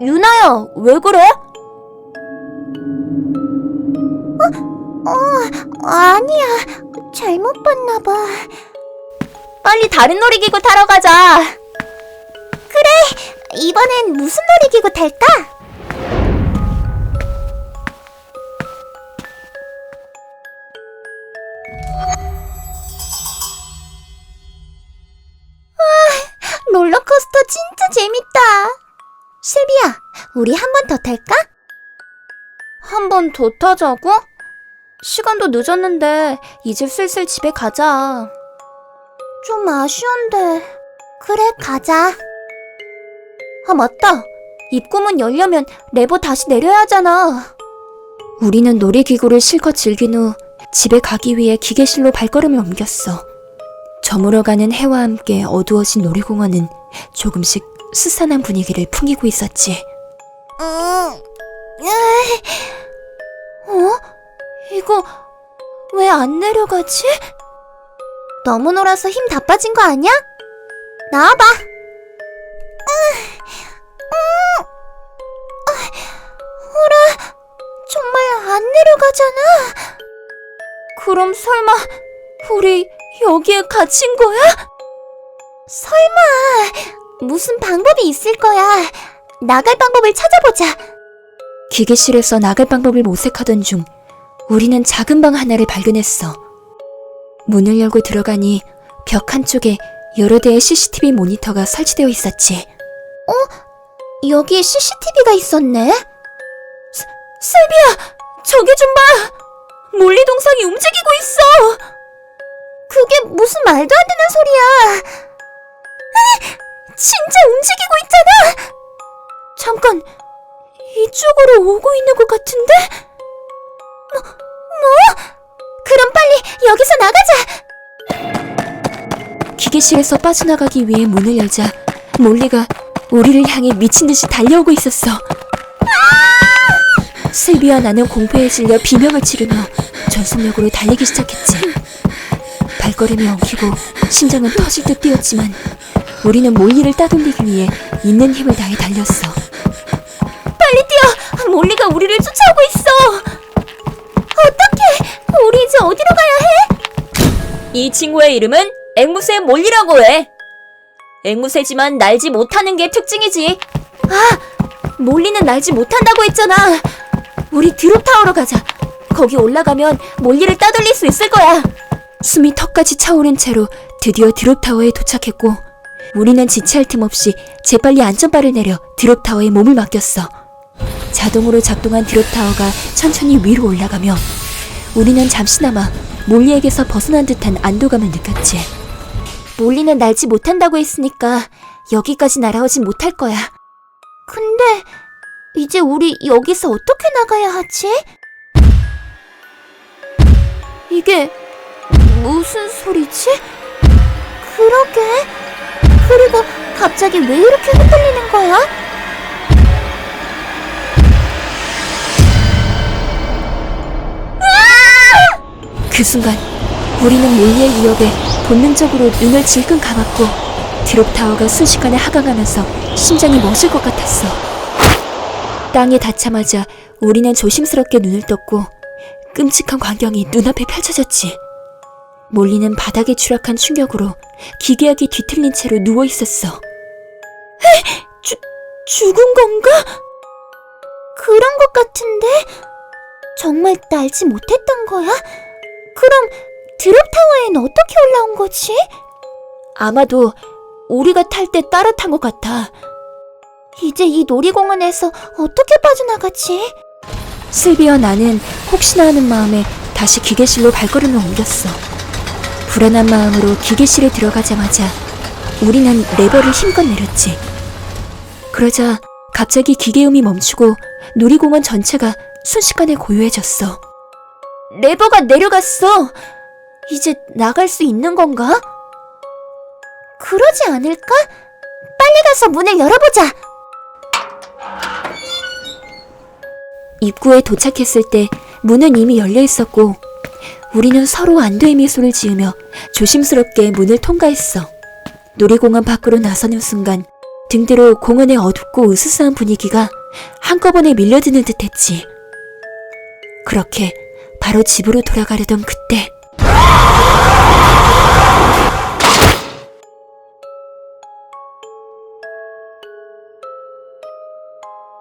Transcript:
유나야, 왜 그래? 어, 아니야. 잘못 봤나 봐. 빨리 다른 놀이기구 타러 가자. 이번엔 무슨 놀이기구 탈까? 롤러코스터 진짜 재밌다. 슬비야, 우리 한 번 더 탈까? 한 번 더 타자고? 시간도 늦었는데 이제 슬슬 집에 가자. 좀 아쉬운데. 그래, 가자. 아 맞다. 입구문 열려면 레버 다시 내려야 하잖아. 우리는 놀이기구를 실컷 즐긴 후 집에 가기 위해 기계실로 발걸음을 옮겼어. 저물어가는 해와 함께 어두워진 놀이공원은 조금씩 스산한 분위기를 풍기고 있었지. 응. 어? 이거 왜 안 내려가지? 너무 놀아서 힘 다 빠진 거 아니야? 나와봐. 어라, 정말 안 내려가잖아. 그럼 설마 우리 여기에 갇힌 거야? 설마 무슨 방법이 있을 거야. 나갈 방법을 찾아보자. 기계실에서 나갈 방법을 모색하던 중 우리는 작은 방 하나를 발견했어. 문을 열고 들어가니 벽 한쪽에 여러 대의 CCTV 모니터가 설치되어 있었지. 여기에 CCTV가 있었네. 슬비야, 저기 좀 봐! 몰리 동상이 움직이고 있어! 그게 무슨 말도 안 되는 소리야. 진짜 움직이고 있잖아! 잠깐, 이쪽으로 오고 있는 것 같은데? 그럼 빨리 여기서 나가자. 기계실에서 빠져나가기 위해 문을 열자 몰리가 우리를 향해 미친 듯이 달려오고 있었어. 슬비와 나는 공포에 질려 비명을 지르며 전속력으로 달리기 시작했지. 발걸음이 엉키고 심장은 터질 듯 뛰었지만 우리는 몰리를 따돌리기 위해 있는 힘을 다해 달렸어. 빨리 뛰어! 몰리가 우리를 쫓아오고 있어! 어떡해! 우리 이제 어디로 가야 해? 이 친구의 이름은 앵무새 몰리라고 해. 앵무새지만 날지 못하는 게 특징이지. 아, 몰리는 날지 못한다고 했잖아. 우리 드롭타워로 가자. 거기 올라가면 몰리를 따돌릴 수 있을 거야. 숨이 턱까지 차오른 채로 드디어 드롭타워에 도착했고, 우리는 지체할 틈 없이 재빨리 안전바를 내려 드롭타워에 몸을 맡겼어. 자동으로 작동한 드롭타워가 천천히 위로 올라가며, 우리는 잠시나마 몰리에게서 벗어난 듯한 안도감을 느꼈지. 몰리는 날지 못한다고 했으니까 여기까지 날아오진 못할 거야. 근데 이제 우리 여기서 어떻게 나가야 하지? 이게 무슨 소리지? 그러게. 그리고 갑자기 왜 이렇게 흔들리는 거야? 그 순간 우리는 몰리의 위협에 본능적으로 눈을 질끈 감았고 드롭타워가 순식간에 하강하면서 심장이 멎을 것 같았어. 땅에 닿자마자 우리는 조심스럽게 눈을 떴고 끔찍한 광경이 눈앞에 펼쳐졌지. 몰리는 바닥에 추락한 충격으로 기괴하게 뒤틀린 채로 누워 있었어. 주, 죽은 건가? 그런 것 같은데? 정말 날지 못했던 거야? 그럼 드롭타워엔 어떻게 올라온 거지? 아마도 우리가 탈 때 따라 탄 것 같아. 이제 이 놀이공원에서 어떻게 빠져나가지? 슬비와 나는 혹시나 하는 마음에 다시 기계실로 발걸음을 옮겼어. 불안한 마음으로 기계실에 들어가자마자 우리는 레버를 힘껏 내렸지. 그러자 갑자기 기계음이 멈추고 놀이공원 전체가 순식간에 고요해졌어. 레버가 내려갔어. 이제 나갈 수 있는 건가? 그러지 않을까? 빨리 가서 문을 열어보자. 입구에 도착했을 때 문은 이미 열려 있었고 우리는 서로 안도의 미소를 지으며 조심스럽게 문을 통과했어. 놀이공원 밖으로 나서는 순간 등대로 공원의 어둡고 으스스한 분위기가 한꺼번에 밀려드는 듯 했지. 그렇게 바로 집으로 돌아가려던 그때